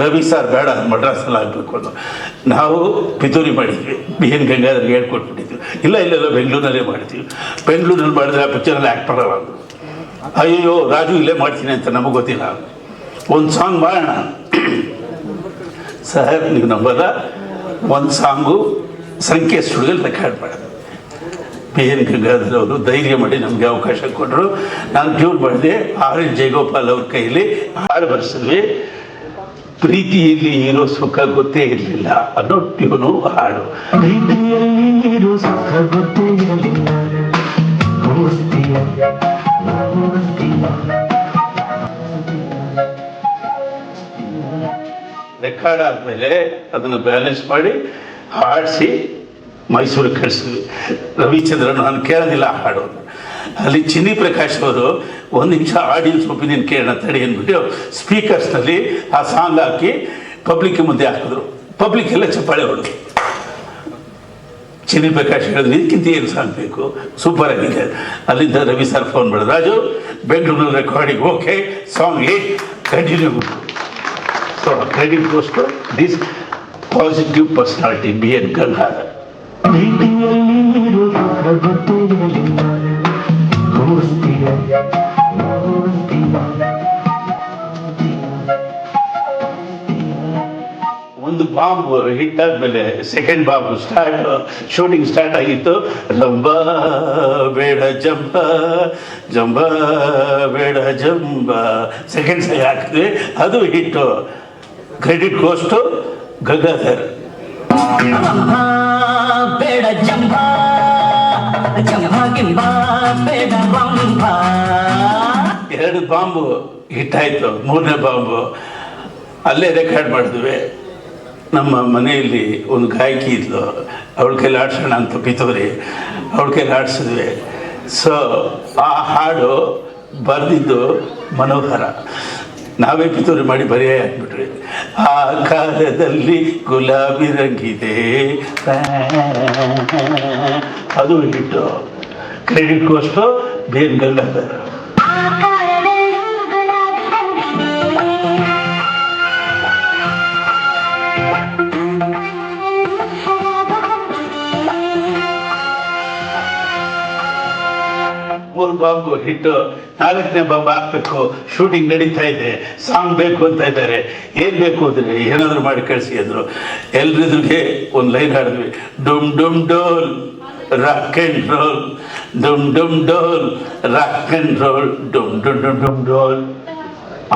Ravi sir ಬೇಡ ಮಡ್ರಾಸಲ್ಲಿ ಆಗಬೇಕು ಅಂತ. ನಾವು ಪಿತೂರಿ ಮಾಡಿದ್ವಿ. ಬಿ ಎನ್ ಹೇಳ್ಕೊಟ್ಬಿಟ್ಟಿದ್ವಿ. ಇಲ್ಲ ಇಲ್ಲೆಲ್ಲ ಬೆಂಗಳೂರಿನಲ್ಲೇ ಮಾಡ್ತೀವಿ. ಬೆಂಗಳೂರಲ್ಲಿ ಮಾಡಿದ್ರೆ ಆ ಪಿಕ್ಚರಲ್ಲಿ ಆ್ಯಕ್ಟ್ ಅಂದ್ರು. ಅಯ್ಯೋ ರಾಜು ಇಲ್ಲೇ ಮಾಡ್ತೀನಿ ಅಂತ ನಮಗೆ ಗೊತ್ತಿಲ್ಲ. ಒಂದು ಸಾಂಗ್ ಮಾಡೋಣ. ಸರ್, ನೀವು ನಂಬಲ್ಲ ಒಂದು ಸಾಂಗು ಸಂಖ್ಯೆ ರೆಕಾರ್ಡ್ ಮಾಡೋದು. ಬಿ ಎನ್ ಗಂಗಾಧರ್ ಅವರು ಧೈರ್ಯ ಮಾಡಿ ನಮಗೆ ಅವಕಾಶ ಕೊಟ್ಟರು ನಾನು ಟ್ಯೂನ್ ಮಾಡಿದೆ. ಆರ್ ಎನ್ ಜಯಗೋಪಾಲ್ ಅವ್ರ ಕೈಯಲ್ಲಿ ಹಾಡು ಬರ್ಸಿದ್ವಿ ಪ್ರೀತಿಯಲ್ಲಿ ಇರೋ ಸುಖ ಗೊತ್ತೇ ಇರಲಿಲ್ಲ. ಅನ್ನೋ ಟ್ಯೂನು ಹಾಡು ಪ್ರೀತಿಯಲ್ಲಿ ಇರೋ ಸುಖ ಗೊತ್ತೇ ಇರಲಿಲ್ಲ. ರೆಕಾರ್ಡ್ ಆದ್ಮೇಲೆ ಅದನ್ನ ಬ್ಯಾಲೆನ್ಸ್ ಮಾಡಿ ಹಾಡಿಸಿ ಮೈಸೂರಿಗೆ ಕಳಿಸಿದ್ವಿ. ರವಿಚಂದ್ರನ್ ನಾನು ಕೇಳೋದಿಲ್ಲ ಹಾಡು ಅಲ್ಲಿ ಚಿನ್ನಿ ಪ್ರಕಾಶ್ ಅವರು ಒಂದು ನಿಮಿಷ ಆಡಿಯನ್ಸ್ ಒಪಿನಿಯನ್ ಕೇಳೋಣ ತಡಿ ಅಂದ್ಬಿಟ್ಟು ಸ್ಪೀಕರ್ಸ್ನಲ್ಲಿ ಆ ಸಾಂಗ್ ಹಾಕಿ ಪಬ್ಲಿಕ್ ಮುಂದೆ ಹಾಕಿದ್ರು ಪಬ್ಲಿಕ್ ಎಲ್ಲ ಚಪ್ಪಾಳೆ ಹೊಡೆದು ಚಿನ್ನಿ ಪ್ರಕಾಶ್ ಹೇಳಿದ್ರು ಇದಕ್ಕಿಂತ ಏನು ಸಾಂಗ್ ಬೇಕು ಸೂಪರ್ ಆಗಿದೆ ಅಲ್ಲಿಂದ ರವಿ ಸರ್ ಫೋನ್ ಮಾಡಿದ್ರು Raju Bengaluru recording okay song ಏ continue so credit goes to this positive personality, B. N. Gangadhar. ಪ್ರೀತಿಯಲ್ಲಿ ಒಂದು ಬಾಂಬ್ ಹಿಟ್ ಆದ್ಮೇಲೆ second bomb start shooting start ಆಗಿತ್ತು. ಲಂಬ ಬೇಡ ಜಂಬ ಜಂಬ ಬೇಡ ಜಂಬ. ಸೆಕೆಂಡ್ ಸೈ ಹಾಕಿದ್ವಿ ಅದು ಹಿಟ್ಟು. ಕ್ರೆಡಿಟ್ ಕೋಸ್ಟು ಗಗಾಧರ್ ಬೇಡ ಜಂಬ ಜಂಬ ಗಿಂಬ ಬೇಡ ಎರಡು ಬಾಂಬು ಹಿಟ್ ಆಯ್ತು ಮೂರನೇ ಬಾಂಬು. ಅಲ್ಲೇ ರೆಕಾರ್ಡ್ ಮಾಡಿದ್ವಿ. ನಮ್ಮ ಮನೆಯಲ್ಲಿ ಒಂದು ಗಾಯಕಿ ಇದ್ಲು. ಅವಳ ಕೈಲಿ ಆಡ್ಸೋಣ ಅಂತ ಪಿತೋರಿ. ಅವಳ ಕೈಲಿ ಆಡಿಸಿದ್ವಿ ಸೊ ಆ ಹಾಡು ಬರೆದಿದ್ದು ಮನೋಹರ. ನಾವೇ ಪಿತೂರಿ ಮಾಡಿ ಬರೆಯ ಹಾಕ್ಬಿಟ್ರಿ ಆ ಕಾಲದಲ್ಲಿ ಗುಲಾಬಿ ರಂಗಿದೆ ಅದು ಹಿಟ್ಟು. ಕ್ರೆಡಿಟ್ ಬೇರೆ ಬೇನ್ ಮೂರು ಬಾಂಬು ಹಿಟ್ಟು ನಾಲ್ಕನೇ ಬಾಂಬ್ ಹಾಕ್ಬೇಕು ಶೂಟಿಂಗ್ ನಡೀತಾ ಇದೆ. ಸಾಂಗ್ ಬೇಕು ಅಂತ ಇದ್ದಾರೆ. ಏನ್ ಬೇಕು ಅಂದ್ರೆ ಏನಾದ್ರು ಮಾಡಿ ಕಳಿಸಿ ಅಂದ್ರು. ಎಲ್ರಿದ್ರಿಗೆ ಒಂದು ಲೈನ್ ಹಾಡಿದ್ವಿ. ಡುಮ್ ಡುಮ್ ಡೋಲ್ ರಾಕ್ ಅಂಡ್ ರೋಲ್ ಡುಮ್ ಡುಮ್ ಡೋಲ್ ರಾಕ್ ಅಂಡ್ ರೋಲ್ ಡುಮ್ ಡುಮ್ ಡುಮ್ ಡುಮ್ ಡೋಲ್.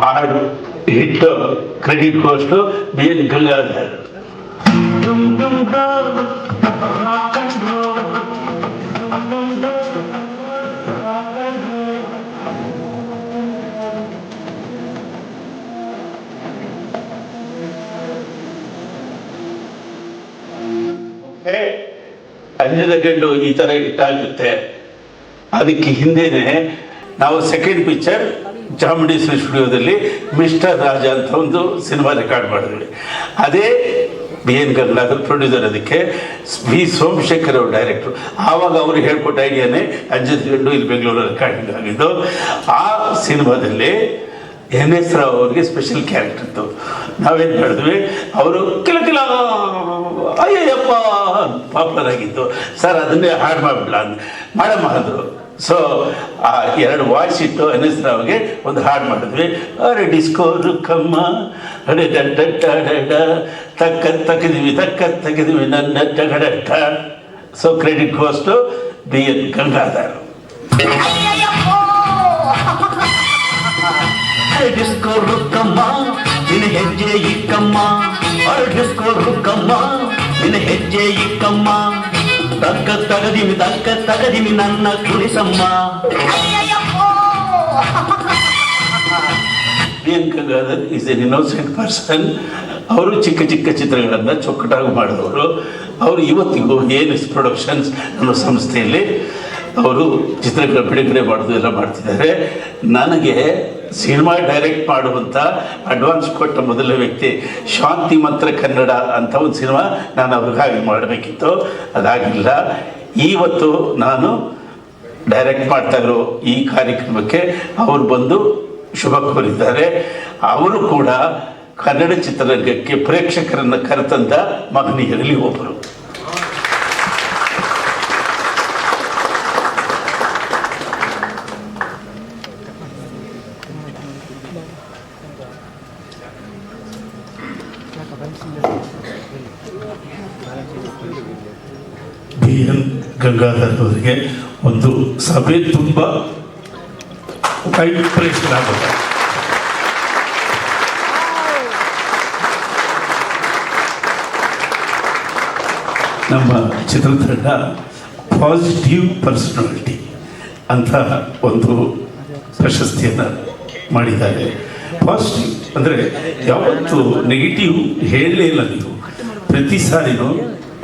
ಹಾಡು hit credit goes to B N Gangadhar. ಡುಮ್ ಡುಮ್ ಡೋಲ್ ರಾಕ್ ಅಂಡ್ ರೋಲ್ ಡುಮ್ ಡುಮ್ ಡೋಲ್. ಏ, ಅಂಜದ ಗಂಡು ಈ ತರ ಇಟ್ಟಾಗುತ್ತೆ ಅದಕ್ಕೆ ಹಿಂದೆನೆ ನಾವು ಸೆಕೆಂಡ್ ಪಿಕ್ಚರ್ ಚಾಮುಂಡೇಶ್ವರಿ ಸ್ಟುಡಿಯೋದಲ್ಲಿ ಮಿಸ್ಟರ್ ರಾಜ ಅಂತ ಒಂದು ಸಿನಿಮಾ ರೆಕಾರ್ಡ್ ಮಾಡಿದ್ವಿ. ಅದೇ ಬಿ ಎನ್ ಗಂಗಾಧರ್ ಪ್ರೊಡ್ಯೂಸರ್ ಅದಕ್ಕೆ ಬಿ ಸೋಮಶೇಖರ್ ಅವರು ಡೈರೆಕ್ಟ್ರು ಆವಾಗ ಅವರು ಹೇಳ್ಕೊಟ್ಟ ಐಡಿಯಾನೇ ಅಂಜದ ಗಂಡು ಇಲ್ಲಿ ಬೆಂಗಳೂರಲ್ಲಿ ರೆಕಾರ್ಡಿಂಗ್ ಆಗಿದ್ದು ಆ ಸಿನಿಮಾದಲ್ಲಿ ಎನ್ ಎಸ್ ರಾವ್ ಅವ್ರಿಗೆ ಸ್ಪೆಷಲ್ ಕ್ಯಾರೆಕ್ಟರ್ ಇತ್ತು ನಾವೇನು ಮಾಡಿದ್ವಿ? ಅವರು ಕಿಲ ಕಿಲ ಅಯ್ಯಪ್ಪ ಪಾಪ್ಯುಲರ್ ಆಗಿತ್ತು ಸರ್, ಅದನ್ನೇ ಹಾಡು ಮಾಡಿಬಿಡ್ಲ ಅಂದ್ ಮಾಡಮ್ಮ ಅಂದರು ಸೊ ಆ ಎರಡು ವಾಯ್ಸ್ ಇಟ್ಟು ಎನ್ ಎಸ್ ರಾವ್ಗೆ ಒಂದು ಹಾಡು ಮಾಡಿದ್ವಿ. ಅರೆ ಡಿಸ್ಕೋ ರುಕ್ಕಮ್ಮ ಅರೆ ಡಡ್ಡ ಡಡ ತಕ್ಕ, ತಗದಿವಿ, ತಕ್ಕ, ತೆಗೆದಿವಿ, ನನ್ನ ಡಗಡಟ್ಟ so credit goes to B N Gangadhar disco Rukkamma ನಿನ್ನ ಹೆಜ್ಜೆ ಇಕ್ಕಮ್ಮ. ಅರೆ ಡಿಸ್ಕೋ ರುಕ್ಕಮ್ಮ ನಿನ್ನ ಹೆಜ್ಜೆ ಇಕ್ಕಮ್ಮ. ತಕ್ಕ ತಗದಿಮಿ ತಕ್ಕ ತಗದಿಮಿ ನನ್ನ ಕುಣಿಸಮ್ಮ is N Gangadhar is an innocent person ಅವರು ಚಿಕ್ಕ ಚಿಕ್ಕ ಚಿತ್ರಗಳನ್ನು ಚೊಕ್ಕಟಾಗಿ ಮಾಡಿದವರು. ಅವರು ಇವತ್ತಿಗೂ ಏನಿಸ್ ಪ್ರೊಡಕ್ಷನ್ಸ್ ಅನ್ನೋ ಸಂಸ್ಥೆಯಲ್ಲಿ ಅವರು ಚಿತ್ರಗಳ ಬಿಡುಗಡೆ ಮಾಡೋದು ಎಲ್ಲ ಮಾಡ್ತಿದ್ದಾರೆ. ನನಗೆ ಸಿನಿಮಾ ಡೈರೆಕ್ಟ್ ಮಾಡುವಂಥ ಅಡ್ವಾನ್ಸ್ ಕೊಟ್ಟ ಮೊದಲ ವ್ಯಕ್ತಿ ಶಾಂತಿ ಮಂತ್ರ ಕನ್ನಡ ಅಂತ ಒಂದು ಸಿನಿಮಾ ನಾನು ಅವ್ರಿಗಾಗಿ ಮಾಡಬೇಕಿತ್ತು. ಅದಾಗಿಲ್ಲ. ಇವತ್ತು ನಾನು ಡೈರೆಕ್ಟ್ ಮಾಡ್ತಾ ಇರೋ ಈ ಕಾರ್ಯಕ್ರಮಕ್ಕೆ. ಅವರು ಬಂದು ಶುಭ ಕೋರಿದ್ದಾರೆ. ಅವರು ಕೂಡ ಕನ್ನಡ ಚಿತ್ರರಂಗಕ್ಕೆ ಪ್ರೇಕ್ಷಕರನ್ನು ಕರೆತಂದ ಮಗನಿಯರಲ್ಲಿ ಒಬ್ಬರು. ಗಂಗಾಧರ್ ಒಂದು ಸಭೆ ತುಂಬ ವೈಬ್ರೇಷನ್ ಆಗುತ್ತೆ. ನಮ್ಮ ಚಿತ್ರತಂಡ ಪಾಸಿಟಿವ್ ಪರ್ಸನಾಲಿಟಿ ಅಂತ ಒಂದು ಪ್ರಶಸ್ತಿಯನ್ನು ಮಾಡಿದ್ದಾರೆ. ಪಾಸಿಟಿವ್ ಅಂದರೆ ಯಾವತ್ತೂ ನೆಗೆಟಿವ್ ಹೇಳಲೇ ಇಲ್ಲ ನೀವು. ಪ್ರತಿ ಸಾರಿನೂ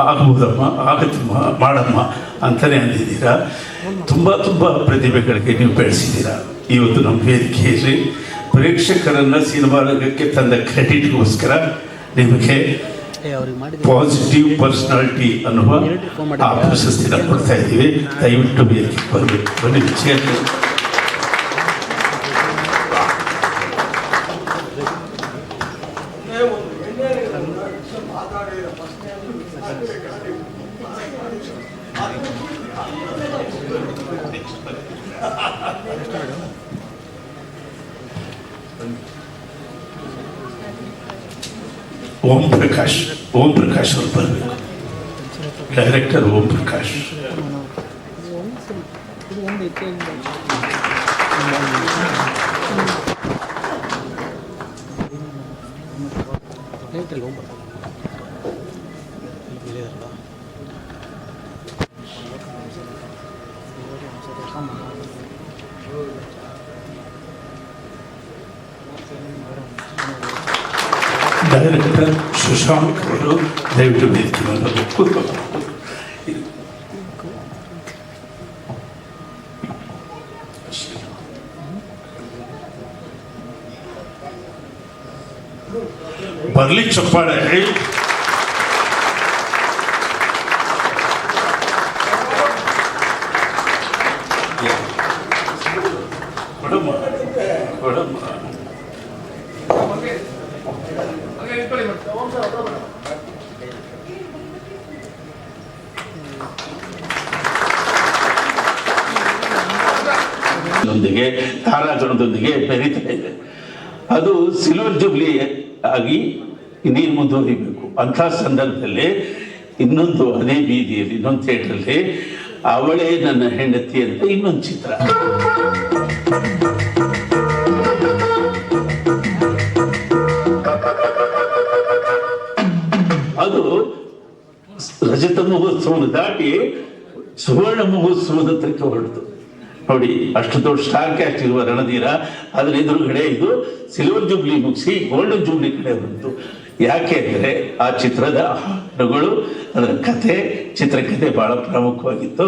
ಆಗ್ಬೋದಮ್ಮ ಆಗತ್ತಮ್ಮ ಮಾಡಮ್ಮ ಅಂತಲೇ ಅಂದಿದ್ದೀರಾ? ತುಂಬ ತುಂಬ ಪ್ರತಿಭೆಗಳಿಗೆ ನೀವು ಬೆಳೆಸಿದ್ದೀರಾ? ಇವತ್ತು ನಮ್ಮ ವೇದಿಕೆಯಲ್ಲಿ ಪ್ರೇಕ್ಷಕರನ್ನು ಸಿನಿಮಾ ರಂಗಕ್ಕೆ ತಂದ ಕ್ರೆಡಿಟ್ಗೋಸ್ಕರ ನಿಮಗೆ ಪಾಸಿಟಿವ್ ಪರ್ಸನಾಲಿಟಿ ಅನ್ನುವ ಆ ಪ್ರಶಸ್ತಿನ ಕೊಡ್ತಾ ಇದ್ದೀವಿ. ದಯವಿಟ್ಟು ವೇದಿಕೆ ಬರಬೇಕು. ಬನ್ನಿ ಚೇರ್ ಓಂ ಪ್ರಕಾಶ್ ಓಂ ಪ್ರಕಾಶ್ ಅವರು ಬರಬೇಕು ಡೈರೆಕ್ಟರ್ ಓಂ ಪ್ರಕಾಶ್ ಡೈರೆಕ್ಟರ್ ಶಶಾಂಕ್ ಅವರು ದಯವಿಟ್ಟು ವೇದಿಕೆ ಮೇಲೆ ಬರಬೇಕು. ಕೂತ್ಕೊಳ್ಳಿ. ಬರ್ಲಿ ಚಪ್ಪಾಳೆ ತಾರಾಗಣದೊಂದಿಗೆ ಬೆರೀತಾ ಇದೆ. ಅದು ಸಿಲ್ವರ್ ಜುಬ್ಲಿ ಆಗಿ ಇನ್ನೇನು ಮುಂದುವರಿಬೇಕು? ಅಂಥ ಸಂದರ್ಭದಲ್ಲಿ ಇನ್ನೊಂದು ಅದೇ ಬೀದಿಯಲ್ಲಿ, ಇನ್ನೊಂದು ಥಿಯೇಟ್ರಲ್ಲಿ ಅವಳೇ ನನ್ನ ಹೆಂಡತಿ ಅಂತ ಇನ್ನೊಂದು ಚಿತ್ರ. ಅದು ರಜತ ಮಹೋತ್ಸವವನ್ನು ದಾಟಿ ಸುವರ್ಣ ಮಹೋತ್ಸವದ ಹತ್ರಕ್ಕೆ ಹೊರಟಿತು ನೋಡಿ ಅಷ್ಟು ದೊಡ್ಡ ಸ್ಟಾರ್ ಕ್ಯಾಸ್ಟ್ ಇರುವ ರಣಧೀರ ಅದ್ರ ಎದುರುಗಡೆ ಇದು ಸಿಲ್ವರ್ ಜೂಬ್ಲಿ ಮುಗಿಸಿ ಗೋಲ್ಡನ್ ಜೂಬ್ಲಿ ಕಡೆ ಬಂತು. ಯಾಕೆ ಅಂದರೆ ಆ ಚಿತ್ರದ ಹಾಡುಗಳು ಅದರ ಕಥೆ ಚಿತ್ರಕಥೆ ಬಹಳ ಪ್ರಮುಖವಾಗಿತ್ತು.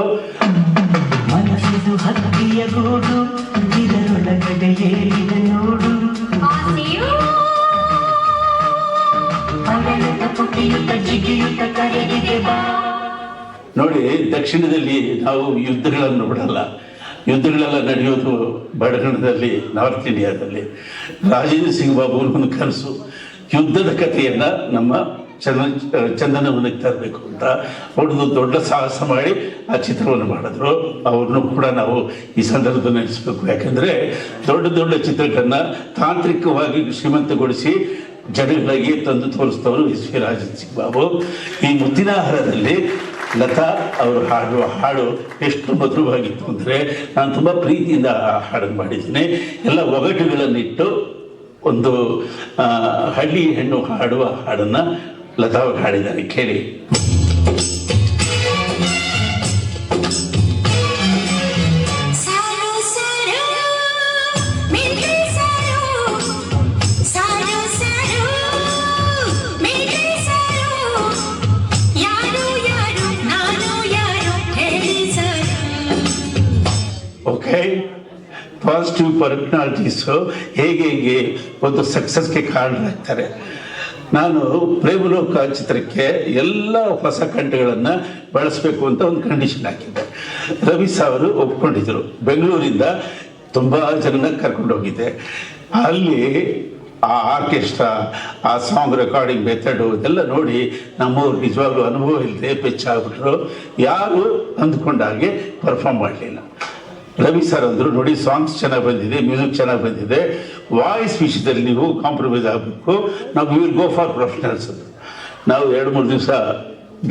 ನೋಡು. ದಕ್ಷಿಣದಲ್ಲಿ ನಾವು ಯುದ್ಧಗಳನ್ನು ಬಿಡಲ್ಲ. ಯುದ್ಧಗಳೆಲ್ಲ ನಡೆಯೋದು ಬಡಗಣದಲ್ಲಿ, ನಾರ್ತ್ ಇಂಡಿಯಾದಲ್ಲಿ. ರಾಜೇಂದ್ರ ಸಿಂಗ್ ಬಾಬು ಒಂದು ಕನಸು ಯುದ್ಧದ ಕಥೆಯನ್ನು ನಮ್ಮ ಚಂದನ ಚಂದನವನಕ್ಕೆ ತರಬೇಕು ಅಂತ ಅವ್ರದ್ದು ದೊಡ್ಡ ಸಾಹಸ ಮಾಡಿ ಆ ಚಿತ್ರವನ್ನು ಮಾಡಿದ್ರು. ಅವ್ರನ್ನೂ ಕೂಡ ನಾವು ಈ ಸಂದರ್ಭದಲ್ಲಿ ನಡೆಸಬೇಕು ಯಾಕಂದ್ರೆ ದೊಡ್ಡ ದೊಡ್ಡ ಚಿತ್ರಗಳನ್ನು ತಾಂತ್ರಿಕವಾಗಿ ಶ್ರೀಮಂತಗೊಳಿಸಿ ಜನಗಳಿಗೆ ತಂದು ತೋರಿಸಿದವರು ಎಸ್ ವಿ ರಾಜೇಂದ್ರ ಸಿಂಗ್ ಬಾಬು. ಈ ಮುತ್ತಿನ ಹಾರದಲ್ಲಿ ಲತಾ ಅವರು ಹಾಡುವ ಹಾಡು ಎಷ್ಟು ಮಧುರವಾಗಿತ್ತು ಅಂದರೆ ನಾನು ತುಂಬ ಪ್ರೀತಿಯಿಂದ ಆ ಹಾಡನ್ನು ಮಾಡಿದ್ದೀನಿ. ಎಲ್ಲ ಒಗಟುಗಳನ್ನಿಟ್ಟು ಒಂದು ಹಳ್ಳಿ ಹೆಣ್ಣು ಹಾಡುವ ಹಾಡನ್ನು ಲತಾ ಅವರು ಹಾಡಿದ್ದಾರೆ. ಕೇಳಿ. ಓಕೆ ಪಾಸಿಟಿವ್ ಪರ್ಸನಾಲಿಟೀಸು ಹೇಗೆ ಹೇಗೆ ಒಂದು ಸಕ್ಸಸ್ಗೆ ಕಾರಣರಾಗ್ತಾರೆ ನಾನು ಪ್ರೇಮಲೋಕ ಚಿತ್ರಕ್ಕೆ ಎಲ್ಲ ಹೊಸ ಕಂಠಗಳನ್ನು ಬಳಸಬೇಕು ಅಂತ ಒಂದು ಕಂಡೀಷನ್ ಹಾಕಿದ್ದೆ. ರವಿ ಅವರು ಒಪ್ಕೊಂಡಿದ್ರು. ಬೆಂಗಳೂರಿಂದ ತುಂಬ ಜನನ ಕರ್ಕೊಂಡು ಹೋಗಿದ್ದೆ. ಅಲ್ಲಿ ಆ ಆರ್ಕೆಸ್ಟ್ರಾ ಆ ಸಾಂಗ್ ರೆಕಾರ್ಡಿಂಗ್ ಮೆಥಡು ಇದೆಲ್ಲ ನೋಡಿ ನಮ್ಮವ್ರು ನಿಜವಾಗ್ಲೂ ಅನುಭವ ಇಲ್ಲದೆ ಪೆಚ್ಚಾಗ್ಬಿಟ್ರು ಯಾರು ಅಂದ್ಕೊಂಡಾಗೆ ಪರ್ಫಾರ್ಮ್ ಮಾಡಲಿಲ್ಲ. ರವಿ ಸರ್ ಅಂದರು, ನೋಡಿ ಸಾಂಗ್ಸ್ ಚೆನ್ನಾಗಿ ಬಂದಿದೆ ಮ್ಯೂಸಿಕ್ ಚೆನ್ನಾಗಿ ಬಂದಿದೆ. ವಾಯ್ಸ್ ವಿಷಯದಲ್ಲಿ ನೀವು ಕಾಂಪ್ರಮೈಸ್ ಆಗಬೇಕು. ನಾವು ವಿಲ್ ಗೋ ಫಾರ್ ಪ್ರೊಫೆಷನಲ್ಸ್ ಅಂತ ನಾವು ಎರಡು, ಮೂರು ದಿವಸ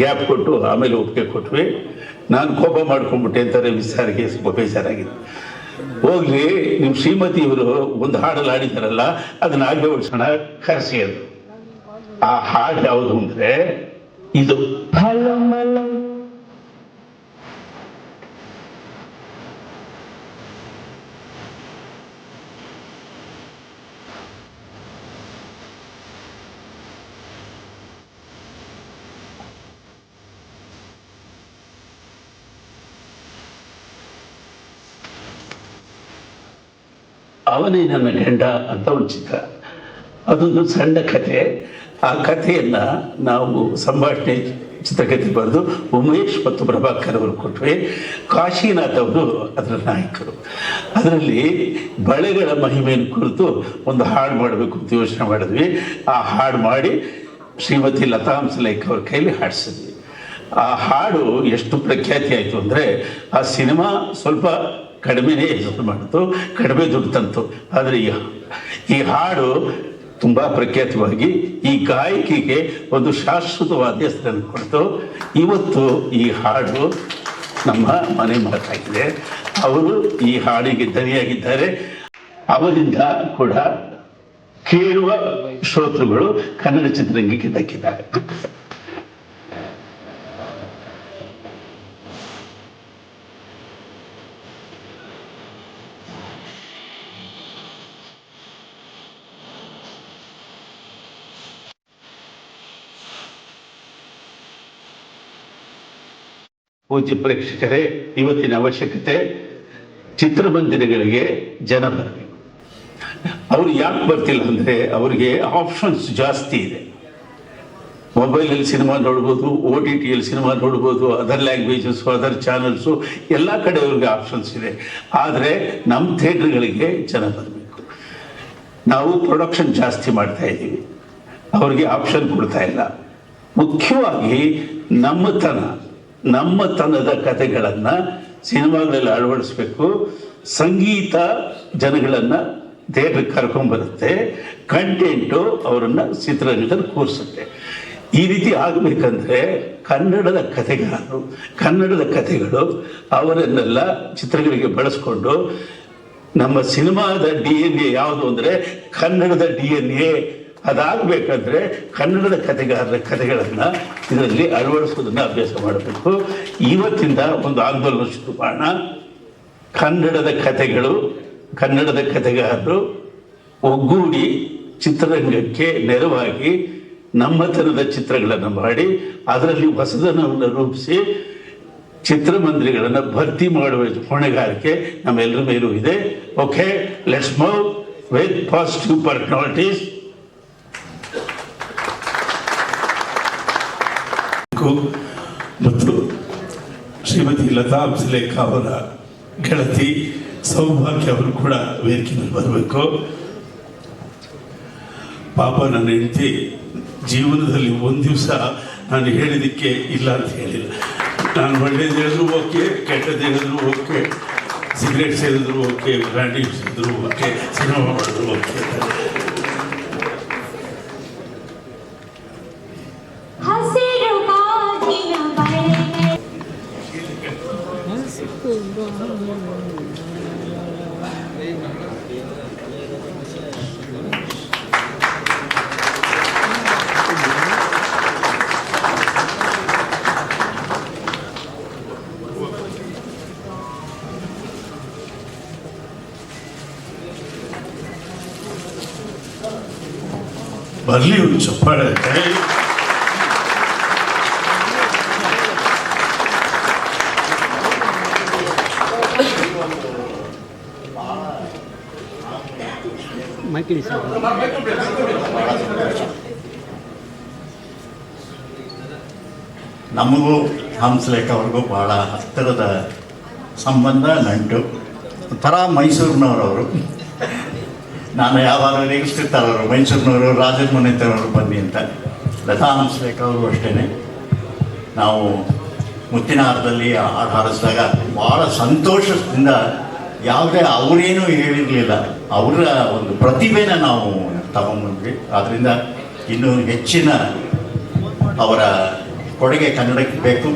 ಗ್ಯಾಪ್ ಕೊಟ್ಟು ಆಮೇಲೆ ಒಪ್ಪಿಗೆ ಕೊಟ್ವಿ. ನಾನು ಕೋಪ ಮಾಡ್ಕೊಂಡ್ಬಿಟ್ಟೆ ಅಂತ ರವಿ ಸರ್ಗೆ ಸ್ವಲ್ಪ ಬೇಜಾರಾಗಿದೆ ಹೋಗ್ಲಿ ನಿಮ್ಮ ಶ್ರೀಮತಿ ಇವರು ಒಂದು ಹಾಡಲ್ಲಿ ಹಾಡಿದಾರಲ್ಲ, ಅದನ್ನ ಉಳಿಸೋಣ ಕರೆಸಿ ಅದು ಆ ಹಾಡು ಯಾವುದು ಅಂದರೆ, ಇದು. ಅವನೇ ನನ್ನ ಹೆಂಡ ಅಂತ ಒಂದು ಚಿತ್ರ ಅದೊಂದು ಸಣ್ಣ ಕಥೆ. ಆ ಕಥೆಯನ್ನು ನಾವು ಸಂಭಾಷಣೆ ಚಿತ್ರಕಥೆ ಬರೆದು ಉಮೇಶ್ ಮತ್ತು ಪ್ರಭಾಕರ್ ಅವರು ಕೊಟ್ಟರೆ ಕಾಶಿನಾಥ್ ಅವರು ಅದರ ನಾಯಕರು. ಅದರಲ್ಲಿ ಬಳೆಗಳ ಮಹಿಮೆಯನ್ನು ಕುರಿತು ಒಂದು ಹಾಡು ಮಾಡಬೇಕು ಅಂತ ಯೋಚನೆ ಮಾಡಿದ್ವಿ. ಆ ಹಾಡು ಮಾಡಿ ಶ್ರೀಮತಿ ಲತಾ ಹಂಸಲೇಖ ಅವ್ರ ಕೈಲಿ ಹಾಡಿಸಿದ್ವಿ. ಆ ಹಾಡು ಎಷ್ಟು ಪ್ರಖ್ಯಾತಿ ಆಯಿತು ಅಂದರೆ ಆ ಸಿನಿಮಾ ಸ್ವಲ್ಪ ಕಡಿಮೆನೇ ಹೆಸರು ಮಾಡಿತು, ಕಡಿಮೆ ದುಡ್ಡು ತಂತು. ಆದರೆ ಈ ಈ ಹಾಡು ತುಂಬ ಪ್ರಖ್ಯಾತವಾಗಿ ಈ ಗಾಯಕಿಗೆ ಒಂದು ಶಾಶ್ವತವಾದ ಹೆಸರನ್ನು ಕೊಡ್ತು. ಇವತ್ತು ಈ ಹಾಡು ನಮ್ಮ ಮನೆ ಮಾತಾಗಿದೆ. ಅವರು ಈ ಹಾಡಿಗೆ ದನಿಯಾಗಿದ್ದಾರೆ ಅವರಿಂದ ಕೂಡ ಕೇಳುವ ಶ್ರೋತೃಗಳು ಕನ್ನಡ ಚಿತ್ರರಂಗಕ್ಕೆ ದಕ್ಕಿದ್ದಾರೆ ಪೂಜ್ಯ ಪ್ರೇಕ್ಷಕರೇ, ಇವತ್ತಿನ ಅವಶ್ಯಕತೆ ಚಿತ್ರಮಂದಿರಗಳಿಗೆ ಜನ ಬರಬೇಕು. ಅವ್ರು ಯಾಕೆ ಬರ್ತಿಲ್ಲ ಅಂದರೆ ಅವರಿಗೆ ಆಪ್ಷನ್ಸ್ ಜಾಸ್ತಿ ಇದೆ. ಮೊಬೈಲಲ್ಲಿ ಸಿನಿಮಾ ನೋಡ್ಬೋದು ಓ ಟಿ ಟಿಯಲ್ಲಿ ಸಿನಿಮಾ ನೋಡ್ಬೋದು ಅದರ್ ಲ್ಯಾಂಗ್ವೇಜಸ್ಸು ಅದರ್ ಚಾನಲ್ಸು ಎಲ್ಲ ಕಡೆ ಅವ್ರಿಗೆ ಆಪ್ಷನ್ಸ್ ಇದೆ. ಆದರೆ ನಮ್ಮ ಥಿಯೇಟ್ರ್ಗಳಿಗೆ ಜನ ಬರಬೇಕು. ನಾವು ಪ್ರೊಡಕ್ಷನ್ ಜಾಸ್ತಿ ಮಾಡ್ತಾ ಇದ್ದೀವಿ. ಅವ್ರಿಗೆ ಆಪ್ಷನ್ ಕೊಡ್ತಾ ಇಲ್ಲ. ಮುಖ್ಯವಾಗಿ ನಮ್ಮತನ ನಮ್ಮತನದ ಕಥೆಗಳನ್ನು ಸಿನಿಮಾಗಳಲ್ಲಿ ಅಳವಡಿಸ್ಬೇಕು. ಸಂಗೀತ ಜನಗಳನ್ನು ಥಿಯೇಟ್ರಿಗೆ ಕರ್ಕೊಂಡ್ಬರುತ್ತೆ ಕಂಟೆಂಟು ಅವರನ್ನು ಚಿತ್ರರಂಗದಲ್ಲಿ ಕೂರಿಸುತ್ತೆ. ಈ ರೀತಿ ಆಗಬೇಕಂದ್ರೆ ಕನ್ನಡದ ಕಥೆಗಾರರು ಕನ್ನಡದ ಕಥೆಗಳು ಅವರನ್ನೆಲ್ಲ ಚಿತ್ರಗಳಿಗೆ ಬಳಸ್ಕೊಂಡು ನಮ್ಮ ಸಿನಿಮಾದ ಡಿ ಎನ್ ಎ ಯಾವುದು ಅಂದರೆ ಕನ್ನಡದ ಡಿ ಎನ್ ಎ ಅದಾಗಬೇಕಂದ್ರೆ ಕನ್ನಡದ ಕಥೆಗಾರರ ಕಥೆಗಳನ್ನು ಇದರಲ್ಲಿ ಅಳವಡಿಸೋದನ್ನು ಅಭ್ಯಾಸ ಮಾಡಬೇಕು. ಇವತ್ತಿಂದ ಒಂದು ಆಂದೋಲನ ಶುರು ಕನ್ನಡದ ಕಥೆಗಳು, ಕನ್ನಡದ ಕಥೆಗಾರರು ಒಗ್ಗೂಡಿ ಚಿತ್ರರಂಗಕ್ಕೆ ನೆರವಾಗಿ ನಮ್ಮತನದ ಚಿತ್ರಗಳನ್ನು ಮಾಡಿ, ಅದರಲ್ಲಿ ಹೊಸದನವನ್ನು ರೂಪಿಸಿ ಚಿತ್ರಮಂದಿರಗಳನ್ನು ಭರ್ತಿ ಮಾಡುವ ಹೊಣೆಗಾರಿಕೆ ನಮ್ಮೆಲ್ಲರ ಮೇಲೂ ಇದೆ. Okay let's move with positive personalities ಮತ್ತು ಶ್ರೀಮತಿ ಲತಾ ಹಂಸಲೇಖ ಅವರ ಗೆಳತಿ ಸೌಭಾಗ್ಯ ಅವರು ಕೂಡ ವೇದಿಕೆ ಬರಬೇಕು. ಪಾಪ ನನ್ನ ಹೆಂಡತಿ ಜೀವನದಲ್ಲಿ ಒಂದು ದಿವಸ ನಾನು ಹೇಳಿದ್ದಕ್ಕೆ ಇಲ್ಲ ಅಂತ ಹೇಳಿಲ್ಲ. ನಾನು ಒಳ್ಳೇದು ಹೇಳಿದ್ರು ಓಕೆ ಕೆಟ್ಟದ್ದು ಹೇಳಿದ್ರು ಓಕೆ, ಸಿಗರೇಟ್ ಸೇರಿದ್ರು ಓಕೆ ಬ್ರ್ಯಾಂಡಿ ಸೇರಿದ್ರು ಓಕೆ, ಸಿನಿಮಾ ಮಾಡಿದ್ರು ಓಕೆ. ಮೈಕಿಳಿ ಸರ್ ನಮಗೂ ಹಂಸಲೇಖ ಅವ್ರಿಗೂ ಭಾಳ ಹತ್ತಿರದ ಸಂಬಂಧ ನಂಟು ಒಂಥರ ಮೈಸೂರಿನವ್ರವರು. ನಾನು ಯಾವಾಗಲೂ ರೇಗಿಸ್ತಿರ್ತಾರೆ ಅವರು. ಮೈಸೂರಿನವರು, ರಾಜನ ಮನೆತನವರು ಬನ್ನಿ ಅಂತ. ಲತಾ ಅವರು ಅಷ್ಟೇ ನಾವು ಮುತ್ತಿನ ಹಾರದಲ್ಲಿ ಹಾಡು ಹಾಡಿಸಿದಾಗ ಭಾಳ ಸಂತೋಷದಿಂದ ಯಾವುದೇ ಅವರೇನು ಹೇಳಿರಲಿಲ್ಲ. ಅವರ ಒಂದು ಪ್ರತಿಭೆನ ನಾವು ತಗೊಂಡ್ಬಂದ್ವಿ. ಆದ್ದರಿಂದ ಇನ್ನೂ ಹೆಚ್ಚಿನ ಅವರ ಕೊಡುಗೆ ಕನ್ನಡಕ್ಕೆ ಬೇಕು.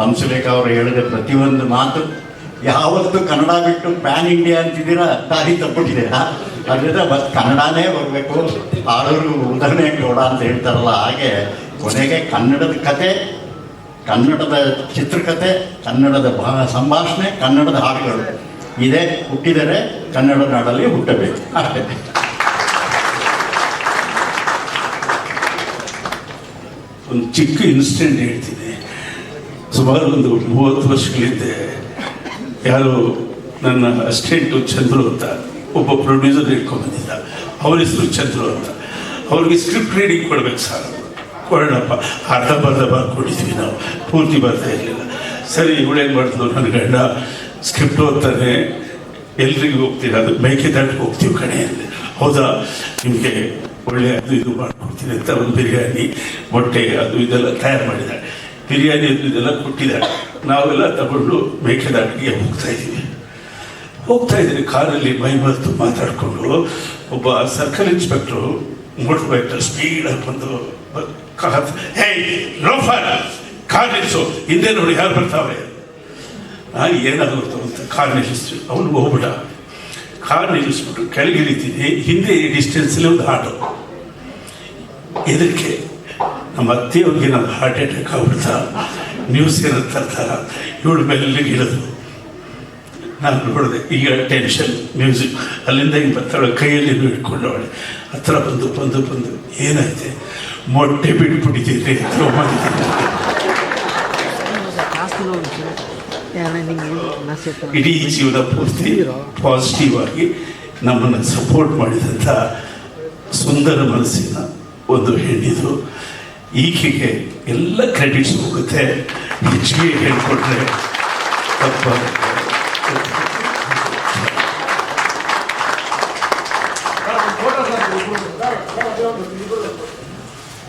ಹಂಸಲೇಖ ಅವರು ಹೇಳಿದ ಪ್ರತಿಯೊಂದು ಮಾತು ಯಾವತ್ತು ಕನ್ನಡ ಬಿಟ್ಟು ಪ್ಯಾನ್ ಇಂಡಿಯಾ ಅಂತಿದ್ದೀರಾ? ದಾರಿ ತಪ್ಪಿಟ್ಟಿದ್ದೀರಾ ಅದರಿಂದ ಕನ್ನಡನೇ ಬರಬೇಕು. ಆಡೋರು ಉದಾಹರಣೆ ಗೌಡ ಅಂತ ಹೇಳ್ತಾರಲ್ಲ, ಹಾಗೆ ಕೊನೆಗೆ ಕನ್ನಡದ ಕತೆ, ಕನ್ನಡದ ಚಿತ್ರಕತೆ, ಕನ್ನಡದ ಸಂಭಾಷಣೆ, ಕನ್ನಡದ ಹಾಡುಗಳು. ಇದೇ ಹುಟ್ಟಿದರೆ ಕನ್ನಡ ನಾಡಲ್ಲಿ ಹುಟ್ಟಬೇಕು. ಅಷ್ಟೇ. ಒಂದು ಚಿಕ್ಕ ಇನ್ಸಿಡೆಂಟ್ ಹೇಳ್ತೀನಿ. ಸುಮಾರು ಒಂದು ಮೂವತ್ತು ವರ್ಷಗಳಿದ್ದೆ ಯಾರು ನನ್ನ ಅಸ್ಟೆಂಟು ಚಂದ್ರು ಅಂತ. ಒಬ್ಬ ಪ್ರೊಡ್ಯೂಸರ್ ಇಟ್ಕೊಂಡ್ಬಂದಿದ್ದ ಅವ್ರ ಹೆಸರು ಚಂದ್ರು ಅಂತ. ಅವ್ರಿಗೆ ಸ್ಕ್ರಿಪ್ಟ್ ರೀಡಿಂಗ್ ಕೊಡ್ಬೇಕು ಸರ್. ಕೊಡೋಣಪ್ಪ. ಅರ್ಧ ಬರ್ಧ ಬರ್ಕೊಂಡಿದ್ವಿ ನಾವು. ಪೂರ್ತಿ ಬರ್ತಾ ಇರಲಿಲ್ಲ. ಸರಿ ಇವಳೇನು ಮಾಡಿದ್ಲು ನನ್ನ ಗಂಡ ಸ್ಕ್ರಿಪ್ಟ್ ಓದ್ತಾನೆ. ಎಲ್ರಿಗೂ ಹೋಗ್ತೀರ? ಅದು ಮೇಕೆ ದಾಟಿಗೆ ಹೋಗ್ತೀವಿ ಕಣೆ ಹೌದಾ? ನಿಮಗೆ ಒಳ್ಳೆ ಅದು ಇದು ಮಾಡ್ಕೊಡ್ತೀನಿ ಅಂತ ಒಂದು ಬಿರಿಯಾನಿ, ಮೊಟ್ಟೆ, ಅದು ಇದೆಲ್ಲ ತಯಾರು ಮಾಡಿದ್ದಾರೆ. ಬಿರಿಯಾನಿ ಅದು ಇದೆಲ್ಲ ಕೊಟ್ಟಿದ್ದಾರೆ. ನಾವೆಲ್ಲ ತಗೊಂಡು ಮೇಕೆದಾಟಿಗೆ ಹೋಗ್ತಾ ಇದ್ದೀವಿ. ಹೋಗ್ತಾ ಇದ್ದೀನಿ ಕಾರಲ್ಲಿ, ಮೈ ಮರೆತು ಮಾತಾಡಿಕೊಂಡು. ಒಬ್ಬ ಸರ್ಕಲ್ ಇನ್ಸ್ಪೆಕ್ಟ್ರು ಮೋಟರ್ ಬೈಕ್ ಸ್ಪೀಡಾಗಿ ಬಂದು ಹೇ ಲೋಫರ್, ಕಾರ್ ನಿಲ್ಲಿಸು ಹಿಂದೆ ನೋಡಿ ಯಾರು ಬರ್ತಾವೆ ನಾನು ಏನಾಗುತ್ತೆ ಅಂತ ಕಾರ್ ನಿಲ್ಲಿಸ್ತೀವಿ ಅವನು ಹೋಗ್ಬಿಟ್ಟ. ಕಾರ್ ನಿಲ್ಲಿಸ್ಬಿಟ್ಟು ಕೆಳಗೆ ಇಳಿತೀನಿ. ಹಿಂದೆ ಡಿಸ್ಟೆನ್ಸಲ್ಲಿ ಒಂದು ಆಟೋ ಇದಕ್ಕೆ ನಮ್ಮ ಅತ್ತೆಯವ್ರಿಗೆ ನಾನು ಹಾರ್ಟ್ ಅಟ್ಯಾಕ್ ಆಗ್ಬಿಡ್ತಾ ನ್ಯೂಸ್ ಏನಂತ ಇವಳು ಮೇಲೆ ಇಳಿದು? ನಾನು ನೋಡಿದೆ, ಈಗ ಟೆನ್ಷನ್ ಮ್ಯೂಸಿಕ್ ಅಲ್ಲಿಂದ ಹಿಂಗೆ ಬರ್ತಾಳೆ, ಕೈಯಲ್ಲಿ ಹಿಡ್ಕೊಂಡವಳೆ. ಹತ್ರ ಬಂದು ಬಂದು ಬಂದು, ಏನಾಯ್ತೆ? ಮೊಟ್ಟೆ ಬಿಟ್ಬಿಟ್ಟಿದ್ದೀರಿ ಥ್ರೋ ನಸೆತ್ತ ಇಡೀ ಜೀವನ ಪೂರ್ತಿ ಪಾಸಿಟಿವ್ ಆಗಿ ನಮ್ಮನ್ನು ಸಪೋರ್ಟ್ ಮಾಡಿದಂಥ ಸುಂದರ ಮನಸ್ಸಿನ ಒಂದು ಹೆಣ್ಣಿದು. ಈಕೆಗೆ ಎಲ್ಲ ಕ್ರೆಡಿಟ್ಸ್ ಹೋಗುತ್ತೆ. ಹೆಚ್ಚಿಗೆ ಹೇಳ್ಕೊಟ್ರೆ. ತಪ್ಪಾಗುತ್ತೆ